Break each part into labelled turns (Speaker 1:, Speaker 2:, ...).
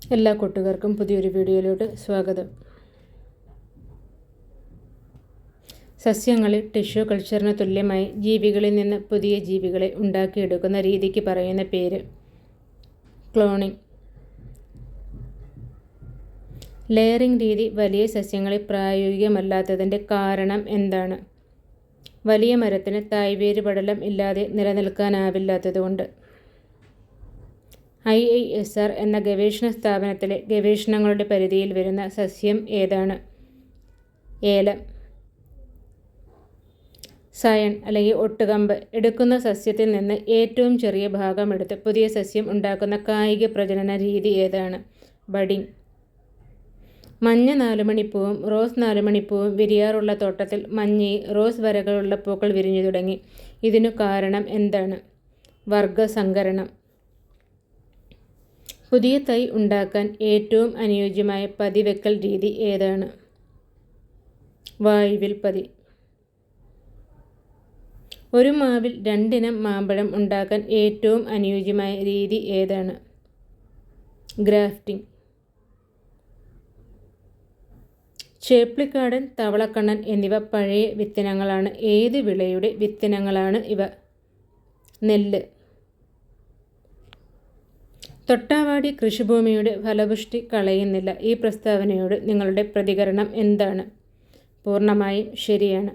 Speaker 1: എല്ലാ കൂട്ടുകാർക്കും പുതിയൊരു വീഡിയോയിലോട്ട് സ്വാഗതം. സസ്യങ്ങളിൽ ടിഷ്യൂ കൾച്ചറിന് തുല്യമായി ജീവികളിൽ നിന്ന് പുതിയ ജീവികളെ ഉണ്ടാക്കിയെടുക്കുന്ന രീതിക്ക് പറയുന്ന പേര് ക്ലോണിംഗ്. ലെയറിംഗ് രീതി വലിയ സസ്യങ്ങളിൽ പ്രായോഗികമല്ലാത്തതിന്റെ കാരണം എന്താണ്? വലിയ മരത്തിന് തായ്വേര് പടലം ഇല്ലാതെ നിലനിൽക്കാനാവില്ലാത്തതുകൊണ്ട് ഐ ഐ എസ് ആർ എന്ന ഗവേഷണ സ്ഥാപനത്തിലെ ഗവേഷണങ്ങളുടെ പരിധിയിൽ വരുന്ന സസ്യം ഏതാണ്? ഏലം സയൺ അല്ലെങ്കിൽ ഒട്ടുകമ്പ്. എടുക്കുന്ന സസ്യത്തിൽ നിന്ന് ഏറ്റവും ചെറിയ ഭാഗം എടുത്ത് പുതിയ സസ്യം ഉണ്ടാക്കുന്ന കായിക പ്രജനന രീതി ഏതാണ്? ബഡിങ് മഞ്ഞ നാലുമണിപ്പൂവും റോസ് നാലുമണിപ്പൂവും വിരിയാറുള്ള തോട്ടത്തിൽ മഞ്ഞയിൽ റോസ് വരകളുള്ള പൂക്കൾ വിരിഞ്ഞു തുടങ്ങി. ഇതിനു കാരണം എന്താണ്? വർഗസങ്കരണം പുതിയ തൈ ഉണ്ടാക്കാൻ ഏറ്റവും അനുയോജ്യമായ പതിവെക്കൽ രീതി ഏതാണ്? വായുവിൽ പതി. ഒരു മാവിൽ രണ്ടിനം മാമ്പഴം ഉണ്ടാക്കാൻ ഏറ്റവും അനുയോജ്യമായ രീതി ഏതാണ്? ഗ്രാഫ്റ്റിംഗ്. ചേപ്പിളിക്കാടൻ തവളക്കണ്ണൻ എന്നിവ പഴയ വിത്തനങ്ങളാണ്. ഏത് വിളയുടെ വിത്തനങ്ങളാണ് ഇവ? നെല്ല്. തൊട്ടാവാടി കൃഷിഭൂമിയുടെ ഫലപുഷ്ടി കളയുന്നില്ല. ഈ പ്രസ്താവനയോട് നിങ്ങളുടെ പ്രതികരണം എന്താണ്? പൂർണമായും ശരിയാണ്.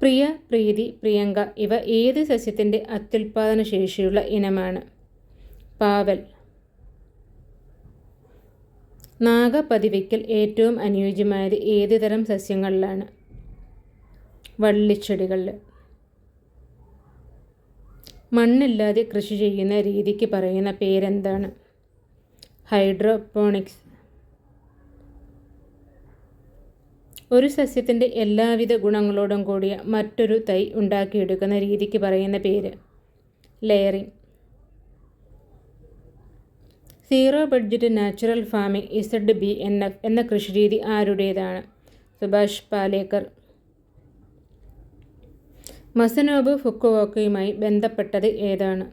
Speaker 1: പ്രിയ പ്രീതി പ്രിയങ്ക ഇവ ഏത് സസ്യത്തിന്റെ അത്യുൽപാദന ശേഷിയുള്ള ഇനമാണ്? പാവൽ. നാഗപതിവയ്ക്കൽ ഏറ്റവും അനുയോജ്യമായത് ഏത് തരം സസ്യങ്ങളിലാണ്? വള്ളിച്ചെടികളിൽ മണ്ണില്ലാതെ കൃഷി ചെയ്യുന്ന രീതിക്ക് പറയുന്ന പേരെന്താണ്? ഹൈഡ്രോപോണിക്സ് ഒരു സസ്യത്തിന്റെ എല്ലാവിധ ഗുണങ്ങളോടും കൂടിയ മറ്റൊരു തൈ ഉണ്ടാക്കിയെടുക്കുന്ന രീതിക്ക് പറയുന്ന പേര് layering zero budget natural farming Z B N F എന്ന കൃഷിരീതി ആരുടേതാണ്? സുഭാഷ് പാലേക്കർ. മസനോബ് ഫുക്കുവോക്കയുമായി ബന്ധപ്പെട്ടത് ഏതാണ്?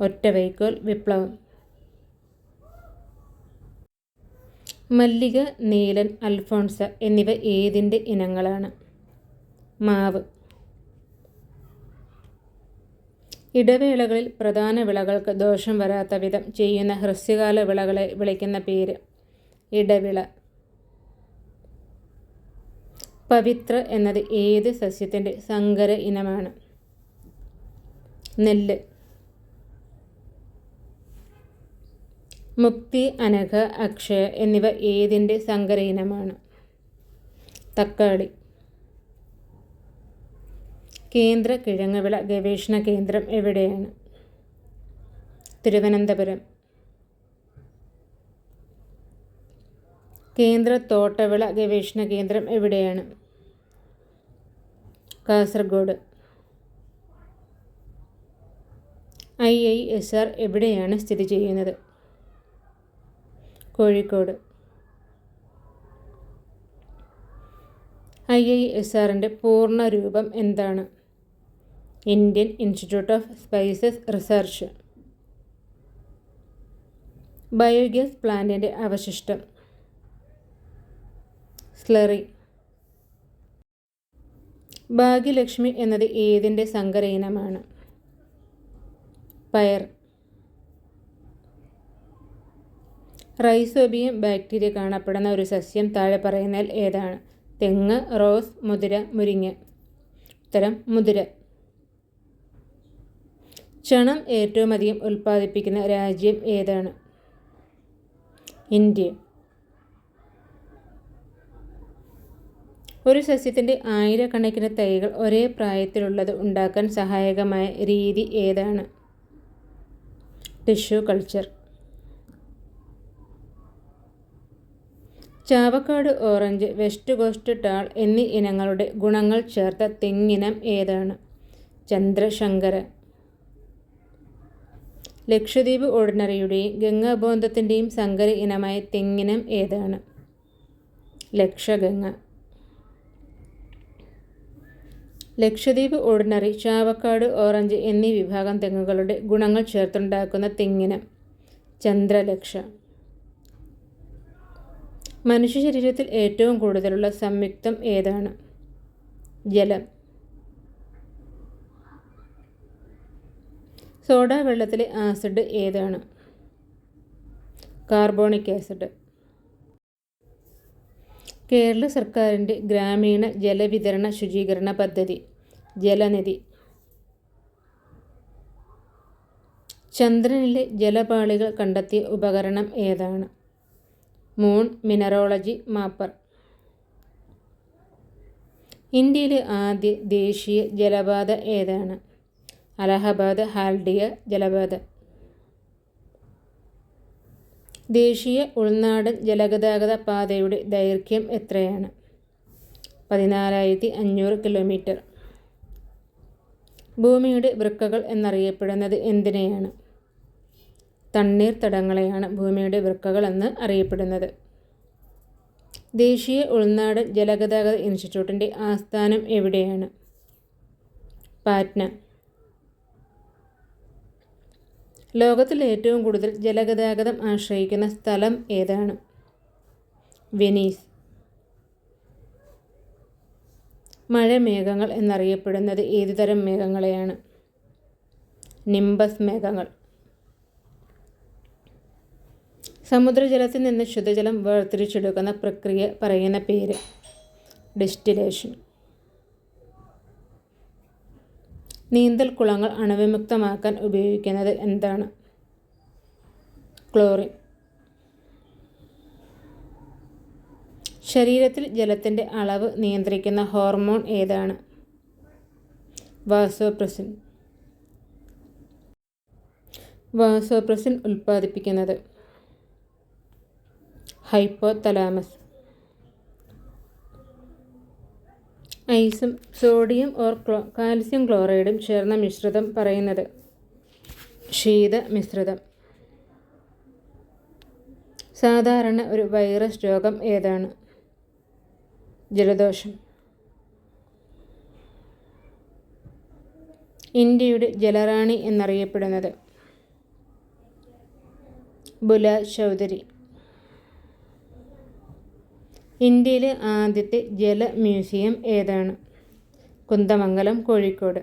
Speaker 1: ഒറ്റ ഒറ്റവൈക്കോൽ വിപ്ലവം. മല്ലിക നീലൻ അൽഫോൺസ എന്നിവ ഏതിന്റെ ഇനങ്ങളാണ്? മാവ്. ഇടവേളകളിൽ പ്രധാന വിളകൾക്ക് ദോഷം വരാത്ത വിധം ചെയ്യുന്ന ഹ്രസ്വകാല വിളകളെ വിളിക്കുന്ന പേര് ഇടവിള. പവിത്ര എന്നത് ഏത് സസ്യത്തിന്റെ സങ്കര ഇനമാണ്? നെല്ല്. മുക്തി അനഘ അക്ഷയ എന്നിവ ഏതിന്റെ സങ്കര ഇനമാണ്? തക്കാളി. കേന്ദ്ര കിഴങ്ങുവിള ഗവേഷണ കേന്ദ്രം എവിടെയാണ്? തിരുവനന്തപുരം. കേന്ദ്ര തോട്ടവിള ഗവേഷണ കേന്ദ്രം എവിടെയാണ്? Kasaragod. I I S R എവിടെയാണ് സ്ഥിതി ചെയ്യുന്നത്? കോഴിക്കോട്. ഐ ഐ എസ് ആറിന്റെ പൂർണ രൂപം എന്താണ്? Indian Institute of Spices Research. Biogas പ്ലാന്റിന്റെ അവശിഷ്ടം. സ്ലറി. ഭാഗ്യലക്ഷ്മി എന്നത് ഏതിന്റെ സങ്കര ഇനമാണ് പയർ. റൈസോബിയം ബാക്ടീരിയ കാണപ്പെടുന്ന ഒരു സസ്യം താഴെ പറയുന്നതിൽ ഏതാണ്? തെങ്ങ് റോസ് മുതിര മുരിങ്ങ. ഉത്തരം മുതിര. ചണം ഏറ്റവും അധികം ഉൽപ്പാദിപ്പിക്കുന്ന രാജ്യം ഏതാണ്? ഇന്ത്യ. ഒരു സസ്യത്തിന്റെ ആയിരക്കണക്കിന് തൈകൾ ഒരേ പ്രായത്തിലുള്ളത് ഉണ്ടാക്കാൻ സഹായകമായ രീതി ഏതാണ്? Tissue culture Chavakkad orange West Coast tall എന്നീ ഇനങ്ങളുടെ ഗുണങ്ങൾ ചേർത്ത തെങ്ങിനം ഏതാണ്? ചന്ദ്രശങ്കര. ലക്ഷദ്വീപ് ഓർഡിനറിയുടെയും ഗംഗാബോന്ധത്തിന്റെയും സങ്കര ഇനമായ തെങ്ങിനം ഏതാണ്? ലക്ഷഗംഗ. ലക്ഷദ്വീപ് ഓർഡിനറി ചാവക്കാട് ഓറഞ്ച് എന്നീ വിഭാഗം തെങ്ങുകളുടെ ഗുണങ്ങൾ ചേർത്തുണ്ടാക്കുന്ന തെങ്ങിനം ചന്ദ്രലക്ഷ. മനുഷ്യ ശരീരത്തിൽ ഏറ്റവും കൂടുതലുള്ള സംയുക്തം ഏതാണ്? ജലം. സോഡ വെള്ളത്തിലെ ആസിഡ് ഏതാണ്? Carbonic acid. കേരള സർക്കാരിന്റെ ഗ്രാമീണ ജലവിതരണ ശുചീകരണ പദ്ധതി ജലനിധി. ചന്ദ്രനിലെ ജലപാളികൾ കണ്ടെത്തിയ ഉപകരണം ഏതാണ്? Moon mineralogy mapper. ഇന്ത്യയിലെ ആദ്യ ദേശീയ ജലപാത ഏതാണ്? അലഹബാദ് ഹാൽഡിയ ജലപാത. ദേശീയ ഉൾനാടൻ ജലഗതാഗത പാതയുടെ ദൈർഘ്യം എത്രയാണ്? പതിനാലായിരത്തി അഞ്ഞൂറ് കിലോമീറ്റർ. ഭൂമിയുടെ വൃക്കകൾ എന്നറിയപ്പെടുന്നത് എന്തിനെയാണ്? തണ്ണീർ തടങ്ങളെയാണ് ഭൂമിയുടെ വൃക്കകൾ എന്ന് അറിയപ്പെടുന്നത്. ദേശീയ ഉൾനാടൻ ജലഗതാഗത ഇൻസ്റ്റിറ്റ്യൂട്ടിന്റെ ആസ്ഥാനം എവിടെയാണ്? പാറ്റ്ന. ലോകത്തിൽ ഏറ്റവും കൂടുതൽ ജലഗതാഗതം ആശ്രയിക്കുന്ന സ്ഥലം ഏതാണ്? വെനീസ്. മഴമേഘങ്ങൾ എന്നറിയപ്പെടുന്നത് ഏതുതരം മേഘങ്ങളെയാണ്? നിംബസ് മേഘങ്ങൾ. സമുദ്രജലത്തിൽ നിന്ന് ശുദ്ധജലം വേർതിരിച്ചെടുക്കുന്ന പ്രക്രിയ പറയുന്ന പേര്. ഡിസ്റ്റിലേഷൻ. നീന്തൽ കുളങ്ങൾ അണുവിമുക്തമാക്കാൻ ഉപയോഗിക്കുന്നത് എന്താണ്? ക്ലോറിൻ. ശരീരത്തിൽ ജലത്തിന്റെ അളവ് നിയന്ത്രിക്കുന്ന ഹോർമോൺ ഏതാണ്? വാസോപ്രസിൻ. വാസോപ്രസിൻ ഉൽപ്പാദിപ്പിക്കുന്നത് ഹൈപ്പോതലാമസ്. ഐസും സോഡിയം ഓർ ക്ലോ കാൽസ്യം ക്ലോറൈഡും ചേർന്ന മിശ്രിതം പറയുന്നത്. ശീത മിശ്രിതം. സാധാരണ ഒരു വൈറസ് രോഗം ഏതാണ്? ജലദോഷം. ഇന്ത്യയുടെ ജലറാണി എന്നറിയപ്പെടുന്നത്. ബുല ചൗധരി. ഇന്ത്യയിലെ ആദ്യത്തെ ജല മ്യൂസിയം ഏതാണ്? കുന്ദമംഗലം കോഴിക്കോട്.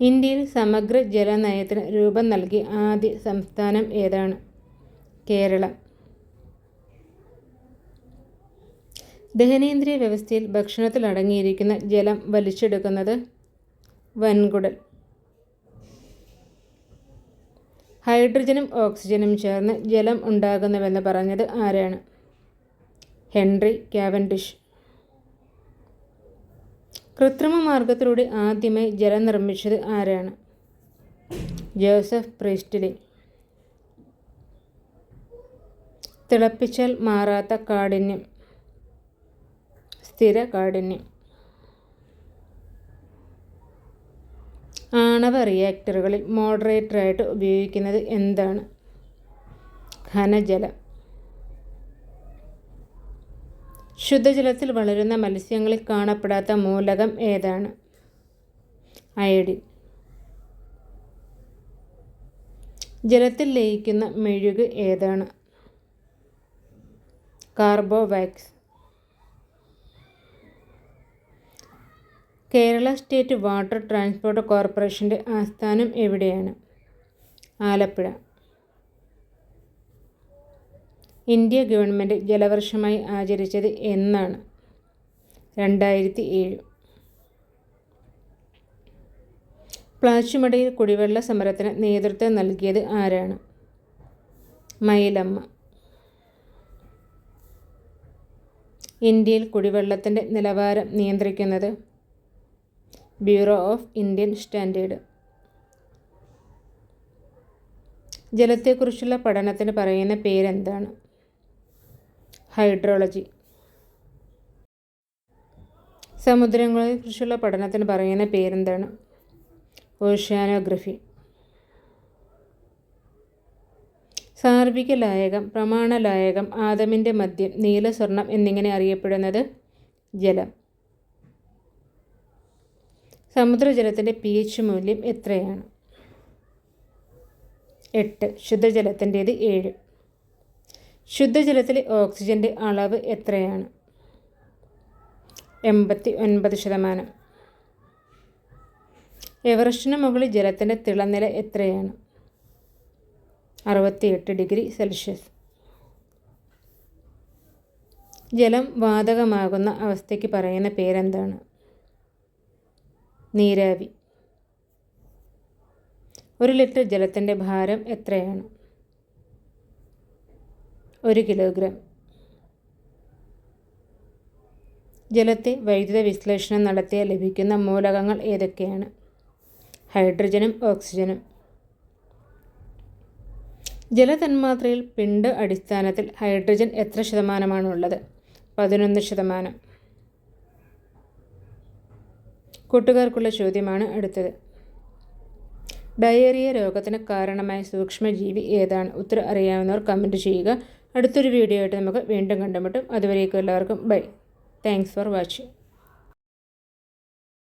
Speaker 1: ഇന്ത്യയിൽ സമഗ്ര ജലനയത്തിന് രൂപം നൽകി ആദ്യ സംസ്ഥാനം ഏതാണ്? കേരളം. ദഹനേന്ദ്രിയ വ്യവസ്ഥയിൽ ഭക്ഷണത്തിൽ അടങ്ങിയിരിക്കുന്ന ജലം വലിച്ചെടുക്കുന്നത് വൻകുടൽ. ഹൈഡ്രജനും ഓക്സിജനും ചേർന്ന് ജലം ഉണ്ടാകുന്നുവെന്ന് പറഞ്ഞത് ആരാണ്? Henry Cavendish. കൃത്രിമ മാർഗത്തിലൂടെ ആദ്യമായി ജലം നിർമ്മിച്ചത് ആരാണ്? ജോസഫ് പ്രീസ്റ്റ്ലി തിളപ്പിച്ചാൽ മാറാത്ത കാഠിന്യം. സ്ഥിര കാഠിന്യം. ആണവ റിയാക്ടറുകളിൽ മോഡറേറ്ററായിട്ട് ഉപയോഗിക്കുന്നത് എന്താണ്? ഘനജലം. ശുദ്ധജലത്തിൽ വളരുന്ന മത്സ്യങ്ങളിൽ കാണപ്പെടാത്ത മൂലകം ഏതാണ്? അയഡിൻ. ജലത്തിൽ ലയിക്കുന്ന മെഴുക് ഏതാണ്? Carbowax Kerala state water transport കോർപ്പറേഷന്റെ ആസ്ഥാനം എവിടെയാണ്? ആലപ്പുഴ. ഇന്ത്യ ഗവൺമെന്റ് ജലവർഷമായി ആചരിച്ചത് എന്നാണ്. രണ്ടായിരത്തി ഏഴ് പ്ലാച്ചുമടയിൽ കുടിവെള്ള സമരത്തിന് നേതൃത്വം നൽകിയത് ആരാണ്? മയിലമ്മ. ഇന്ത്യയിൽ കുടിവെള്ളത്തിന്റെ നിലവാരം നിയന്ത്രിക്കുന്നത് ബ്യൂറോ ഓഫ് ഇന്ത്യൻ സ്റ്റാൻഡേർഡ് ജലത്തെക്കുറിച്ചുള്ള പഠനത്തിന് പറയുന്ന പേരെന്താണ്? ഹൈഡ്രോളജി സമുദ്രങ്ങളെക്കുറിച്ചുള്ള പഠനത്തിന് പറയുന്ന പേരെന്താണ്? ഓഷ്യാനോഗ്രഫി സാർവിക ലായകം പ്രമാണ ലായകം ആദമിന്റെ മദ്യം നീലസ്വർണം എന്നിങ്ങനെ അറിയപ്പെടുന്നത് ജലം. സമുദ്രജലത്തിന്റെ പി എച്ച് മൂല്യം എത്രയാണ്? എട്ട്. ശുദ്ധജലത്തിന്റേത് ഏഴ്. ശുദ്ധജലത്തിലെ ഓക്സിജന്റെ അളവ് എത്രയാണ്? എൺപത്തി ഒൻപത് ശതമാനം. എവറസ്റ്റിന് മുകളിൽ ജലത്തിന്റെ തിളനില എത്രയാണ്? അറുപത്തിയെട്ട് ഡിഗ്രി സെൽഷ്യസ്. ജലം വാതകമാകുന്ന അവസ്ഥയ്ക്ക് പറയുന്ന പേരെന്താണ്? നീരാവി. ഒരു ലിറ്റർ ജലത്തിന്റെ ഭാരം എത്രയാണ്? ഒരു കിലോഗ്രാം. ജലത്തെ വൈദ്യുത വിശ്ലേഷണം നടത്തിയാൽ ലഭിക്കുന്ന മൂലകങ്ങൾ ഏതൊക്കെയാണ്? ഹൈഡ്രജനും ഓക്സിജനും. ജലതന്മാത്രയിൽ പിണ്ട് അടിസ്ഥാനത്തിൽ ഹൈഡ്രജൻ എത്ര ശതമാനമാണുള്ളത്? പതിനൊന്ന് ശതമാനം. കൂട്ടുകാർക്കുള്ള ചോദ്യമാണ് അടുത്തത്. ഡയേറിയ രോഗത്തിന് കാരണമായ സൂക്ഷ്മജീവി ഏതാണ്? ഉത്തരം അറിയാവുന്നവർ കമന്റ് ചെയ്യുക. അടുത്തൊരു വീഡിയോ ആയിട്ട് നമുക്ക് വീണ്ടും കണ്ടുമുട്ടും. അതുവരേക്കും എല്ലാവർക്കും ബൈ താങ്ക്സ് ഫോർ വാച്ചിങ്